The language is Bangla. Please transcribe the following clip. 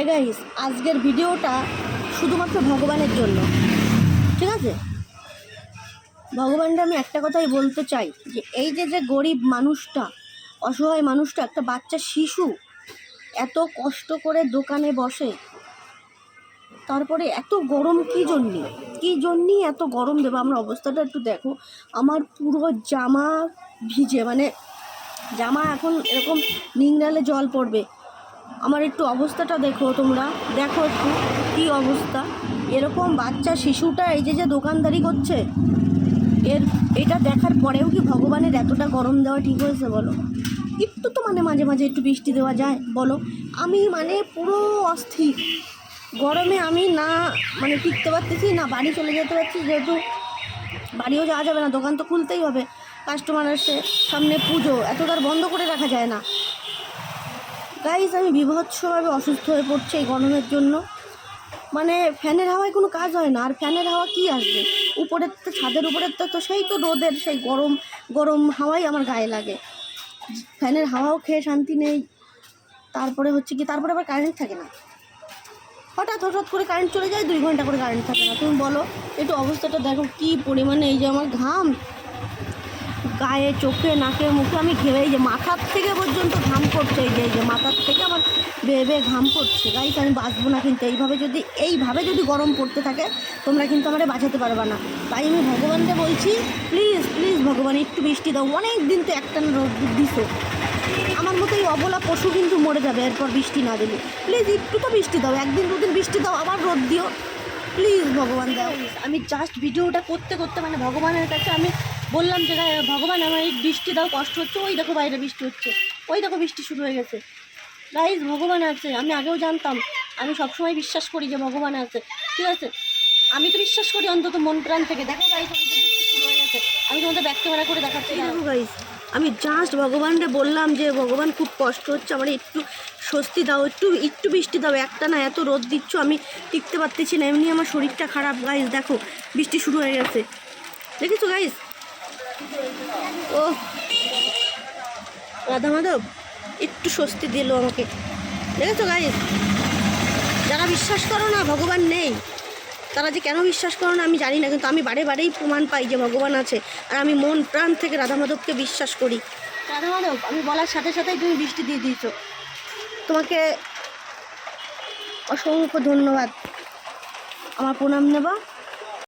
এ গাইস আজকের ভিডিওটা শুধুমাত্র ভগবানের জন্য। ঠিক আছে? ভগবানটা আমি একটা কথাই বলতে চাই যে, এই যে যে গরিব মানুষটা, অসহায় মানুষটা, একটা বাচ্চা শিশু, এত কষ্ট করে দোকানে বসে, তারপরে এত গরম কী জন্যে? কী জন্যই এত গরম দেবো? আমরা অবস্থাটা একটু দেখো। আমার পুরো জামা ভিজে মানে জামা এখন এরকম নিংড়ালে জল পড়বে। আমার একটু অবস্থাটা দেখো তোমরা। দেখো একটু কী অবস্থা। এরকম বাচ্চা শিশুটা এই যে যে দোকানদারি করছে, এর এটা দেখার পরেও কি ভগবানের এতটা গরম দেওয়া ঠিক হয়েছে বলো? একটু তো মানে মাঝে মাঝে একটু বৃষ্টি দেওয়া যায়, বলো? আমি মানে পুরো অস্থির। গরমে আমি না মানে টিকতে পারতেছি না, বাড়ি চলে যেতে পারছি যেহেতু বাড়িও যাওয়া যাবে না, দোকান তো খুলতেই হবে। কাস্টমার আসে, সামনে পুজো, এত তার বন্ধ করে রাখা যায় না। গাইজ আমি বিভৎসভাবে অসুস্থ হয়ে পড়ছি এই গরমের জন্য। মানে ফ্যানের হাওয়ায় কোনো কাজ হয় না, আর ফ্যানের হাওয়া কি আসবে? উপরের তো, ছাদের উপরের তো তো সেই তো রোদের সেই গরম গরম হাওয়াই আমার গায়ে লাগে। ফ্যানের হাওয়াও খেয়ে শান্তি নেই। তারপরে হচ্ছে কি, তারপরে আবার কারেন্ট থাকে না। হঠাৎ হঠাৎ করে কারেন্ট চলে যায়, দুই ঘণ্টা করে কারেন্ট থাকে না। তুমি বলো, একটু অবস্থাটা দেখো, কি পরিমাণে এই যে আমার ঘাম। গায়ে, চোখে, নাকে, মুখে আমি ঘেমে যে মাথার থেকে পর্যন্ত ঘাম করছে এই যে যে মাথার থেকে আমার বেয়ে ঘাম পড়ছে। গাইস আমি বাঁচবো না কিন্তু এইভাবে যদি এইভাবে যদি গরম পড়তে থাকে, তোমরা কিন্তু আমাদের বাঁচাতে পারবে না। তাই আমি ভগবানকে বলছি প্লিজ প্লিজ ভগবান, একটু বৃষ্টি দাও। অনেক দিন তো একটা রোদ দিছো। আমার মতো এই অবলা পশু কিন্তু মরে যাবে এরপর বৃষ্টি না দিলে। প্লিজ একটু তো বৃষ্টি দাও। একদিন, দুদিন বৃষ্টি দাও, আবার রোদ দিও। প্লিজ ভগবান, দাও। আমি জাস্ট ভিডিওটা করতে করতে মানে ভগবানের কাছে আমি বললাম যে "গায়ে ভগবান আমার এই বৃষ্টি দাও কষ্ট হচ্ছে। ওই দেখো বাইরে বৃষ্টি হচ্ছে। ওই দেখো বৃষ্টি শুরু হয়ে গেছে। গাইজ ভগবান আছে। আমি আগেও জানতাম। আমি সবসময় বিশ্বাস করি যে ভগবান আছে। ঠিক আছে? আমি তো বিশ্বাস করি অন্তত মন প্রাণ থেকে। দেখো গাইজ শুরু হয়ে গেছে। আমি তোমাদের ব্যাক ক্যামেরা করে দেখাচ্ছি। দেখো গাইজ আমি জাস্ট ভগবানকে বললাম যে ভগবান খুব কষ্ট হচ্ছে। আমার একটু স্বস্তি দাও একটু একটু বৃষ্টি দাও। একটা না এত রোদ দিচ্ছ আমি টিকতে পারতেছি না। এমনি আমার শরীরটা খারাপ। গাইজ দেখো বৃষ্টি শুরু হয়ে গেছে। দেখেছ গাইজ ও। রাধা মাধব, একটু স্বস্তি দিল আমাকে। দেখেছ গাইজ যারা বিশ্বাস করো না, ভগবান নেই। তারা যে কেন বিশ্বাস করো না, আমি জানি না, কিন্তু আমি বারে বারেই প্রমাণ পাই যে ভগবান আছে। আর আমি মন প্রাণ থেকে রাধা মাধবকে বিশ্বাস করি। রাধা মাধব, আমি বলার সাথে সাথেই তুমি বৃষ্টি দিয়ে দিয়েছ। তোমাকে অসংখ্য ধন্যবাদ। আমার প্রণাম নেবা।